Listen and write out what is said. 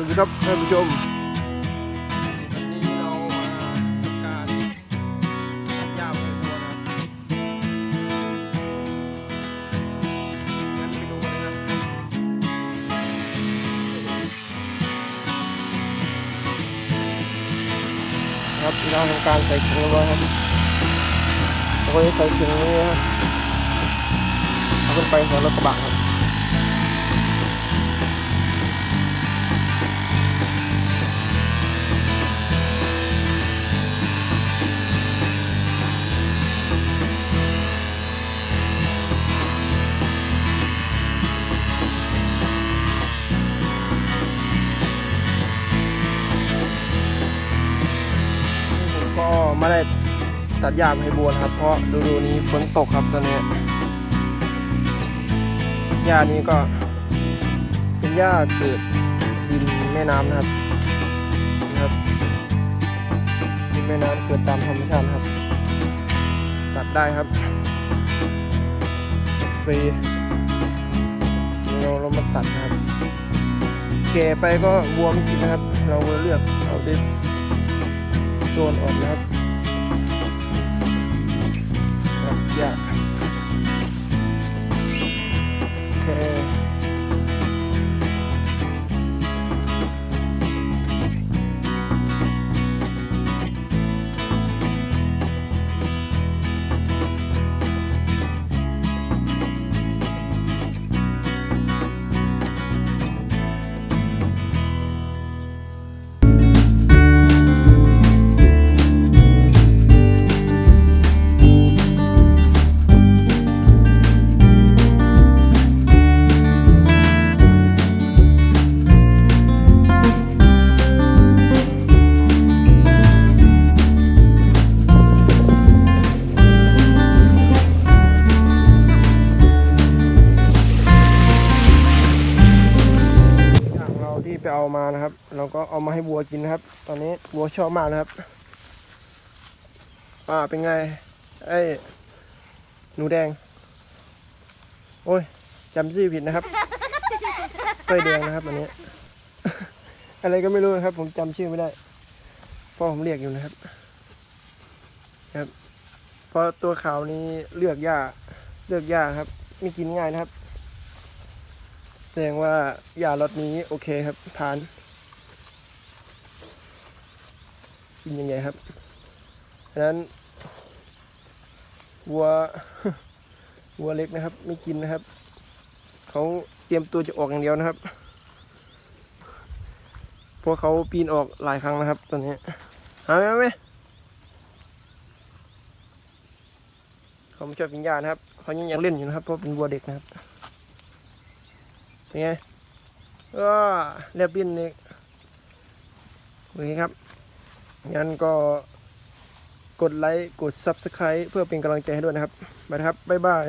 สวัสดีครับท่านผู้ชมวันนี้เรามาทำการตัดหญ้าบนตัวนะครับงั้นไปดูกันเลยครับครับเราทำการใส่ถุงแล้วครับเราก็จะใส่ถุงนี้นะครับเอาขึ้นไปใส่รถกระบะครับ ไม่ได้ตัดหญ้าให้บัวนะครับ เพราะฤดูนี้ฝนตกครับตอนนี้หญ้านี้ก็เป็นหญ้าเกิดดินแม่น้ำนะครับนะครับดินแม่น้ำเกิดตามธรรมชาตินะครับ ตัดได้ครับฟรีเราเรามาตัดนะครับแก่ไปก็วัวไม่กินนะครับ เราเลือกเอาที่โดนออกนะครับ มานะครับ เราก็เอามาให้วัวกินนะครับ ตอนนี้วัวชอบมากนะครับอ่าเป็นไงไอ้หนูแดง โอ้ยจำชื่อผิดนะครับเต้ยแดงนะครับอันนี้ อะไรก็ไม่รู้นะครับ ผมจำชื่อไม่ได้พ่อผมเรียกอยู่นะครับครับเพราะตัวขาวนี้เลือกยากเลือกยากครับ ไม่กินง่ายนะครับ ดงว่ายารสนี้โอเคครับทาน กินยังไงครับฉะนั้นวัววัวเล็กนะครับ ไม่กินนะครับ เขาเตรียมตัวจะออกอย่างเดียวนะครับเพราะเขาปีนออกหลายครั้งนะครับตอนนี้หาไหมไหมเขาไม่ชอบกินหญ้านะครับเขายังอยากเล่นอยู่นะครับเพราะเป็นวัวเด็กนะครับ เป็นไงก็เรียบบินนี่โอเคครับ งั้นก็กดไลค์ กด Subscribe เพื่อเป็นกำลังใจให้ด้วยนะครับ ไปครับ บ๊ายบาย